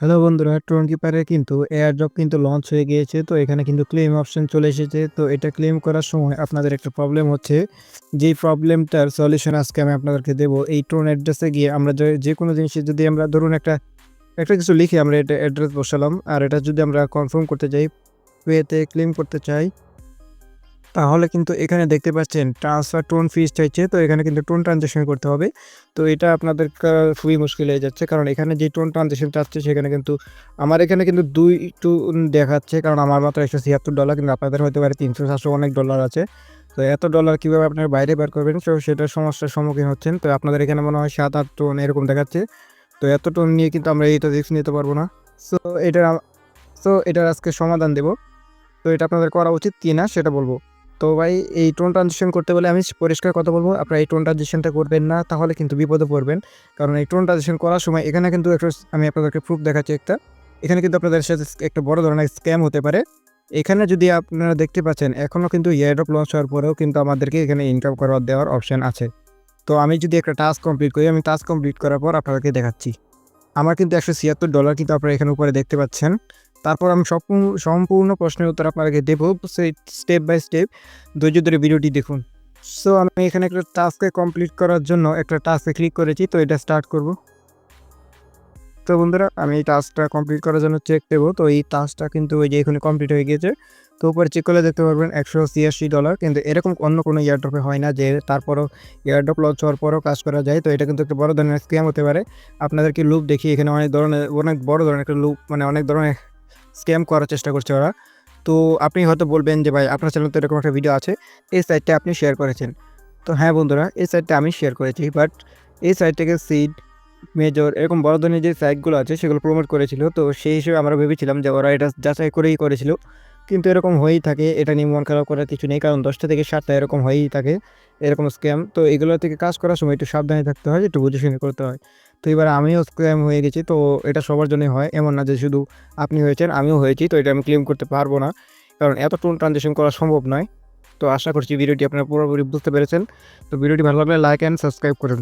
Hello বন্ধুরা twenty পারে কিন্তু এয়ার ড্রপ কিন্তু লঞ্চ হয়ে গিয়েছে। তো এখানে কিন্তু ক্লেম অপশন চলে এসেছে। তো এটা ক্লেম করার সময় আপনাদের একটা প্রবলেম হচ্ছে। যেই প্রবলেমটার সলিউশন আজকে আমি আপনাদেরকে দেবো, এই ট্রোন অ্যাড্রেসে গিয়ে আমরা যে- কোনো জিনিসে যদি আমরা ধরুন একটা একটা কিছু লিখে আমরা এটা অ্যাড্রেস বসালাম। আর এটা যদি আমরা কনফার্ম করতে চাই পেতে ক্লেম করতে চাই তাহলে কিন্তু এখানে দেখতে পাচ্ছেন ট্রান্সফার টোন ফিস চাইছে, তো এখানে কিন্তু টোন ট্রানজেকশন করতে হবে। তো এটা আপনাদের খুবই মুশকিল হয়ে যাচ্ছে, কারণ এখানে যে টোন ট্রানজেকশন চাচ্ছে সেখানে কিন্তু আমার এখানে কিন্তু দুই টোন দেখাচ্ছে, কারণ আমার মাত্র একশো ছিয়াত্তর ডলার কিন্তু আপনাদের হতে পারে তিনশো সাতশো অনেক ডলার আছে। তো এত ডলার কীভাবে আপনার বাইরে বের করবেন? তো সেটার সমস্যার সম্মুখীন হচ্ছেন, তো আপনাদের এখানে মনে হয় সাত আট টোন এরকম দেখাচ্ছে। তো এত টোন নিয়ে কিন্তু আমরা এইটা রিস্ক নিতে পারব না। সো এটার সো এটার আজকে সমাধান দেব। তো এটা আপনাদের করা উচিত কি না সেটা বলব। তো ভাই, এই টোন ট্রানজেকশন করতে বলে আমি পরিষ্কার কথা বলব, আপনারা এই টোন ট্রানজেকশনটা করবেন না, তাহলে কিন্তু বিপদে পড়বেন। কারণ এই টোন ট্রানজেকশন করার সময় এখানে কিন্তু একটা আমি আপনাদেরকে প্রুফ দেখাচ্ছি একটা। এখানে কিন্তু আপনাদের সাথে একটা বড় ধরনের স্ক্যাম হতে পারে। এখানে যদি আপনারা দেখতে পাচ্ছেন এখনও কিন্তু এয়ারড্রপ লঞ্চ হওয়ার পরেও কিন্তু আমাদেরকে এখানে ইনকাম করার দেওয়ার অপশান আছে। তো আমি যদি একটা টাস্ক কমপ্লিট করি, আমি টাস্ক কমপ্লিট করার পর আপনাদেরকে দেখাচ্ছি। আমার কিন্তু একশো ছিয়াত্তর ডলার কিন্তু আপনারা এখানে উপরে দেখতে পাচ্ছেন। তারপর আমি সম্পূর্ণ প্রশ্নের উত্তর আপনাকে দেবো। সেই স্টেপ বাই স্টেপ ধৈর্য ধরে ভিডিওটি দেখুন। সো, আমি এখানে একটা টাস্কে কমপ্লিট করার জন্য একটা টাস্কে ক্লিক করেছি, তো এটা স্টার্ট করব। তো বন্ধুরা, আমি এই টাস্কটা কমপ্লিট করার জন্য চেক দেবো। তো এই টাস্কটা কিন্তু ওই যে এখানে কমপ্লিট হয়ে গিয়েছে। তো উপরে চেক করলে দেখতে পারবেন একশো ছিয়াশি ডলার কিন্তু এরকম অন্য কোনো এয়ারড্রপে হয় না যে তারপরও এয়ারড্রপ লঞ্চ হওয়ার পরও কাজ করা যায়। তো এটা কিন্তু একটা বড় ধরনের স্ক্যাম হতে পারে। আপনাদেরকে লুপ দেখি এখানে অনেক ধরনের, অনেক বড় ধরনের একটা লুপ মানে অনেক ধরনের স্ক্যাম করার চেষ্টা করছে ওরা। তো আপনি হয়তো বলবেন যে, ভাই, আপনার চ্যানেল তো এরকম একটা ভিডিও আছে। এই সাইটটা আপনি শেয়ার করেছেন। তো হ্যাঁ বন্ধুরা, এই সাইটটা আমি শেয়ার করেছি বাট এই সাইটটাকে সিড মেজর এরকম বড় ধরনের যে সাইটগুলো আছে, সেগুলো প্রমোট করেছিল। তো সেই হিসেবে আমরা ভেবেছিলাম যে, ওরা এটা যাচাই করেই করেছিল। কিন্তু এরকম হয়েই থাকে, এটা নিয়ে মন খারাপ করার কিছু নেই, কারণ দশটা থেকে সাতটা এরকম হয়েই থাকে, এরকম স্ক্যাম তো এগুলো থেকে কাজ করার সময় একটু সাবধানে থাকতে হয়, একটু বুঝে শুনে করতে হয়। তো এবার আমিও স্ক্যাম হয়ে গেছি, তো এটা সবার জন্যই হয়, এমন না যে শুধু আপনি হয়েছেন, আমিও হয়েছি, তো এটা আমি ক্লেম করতে পারব না, কারণ এত টোন ট্রানজেকশন করা সম্ভব নয়। তো আশা করছি ভিডিওটি আপনারা পুরোপুরি বুঝতে পেরেছেন। তো ভিডিওটি ভালো লাগলে লাইক অ্যান্ড সাবস্ক্রাইব করুন।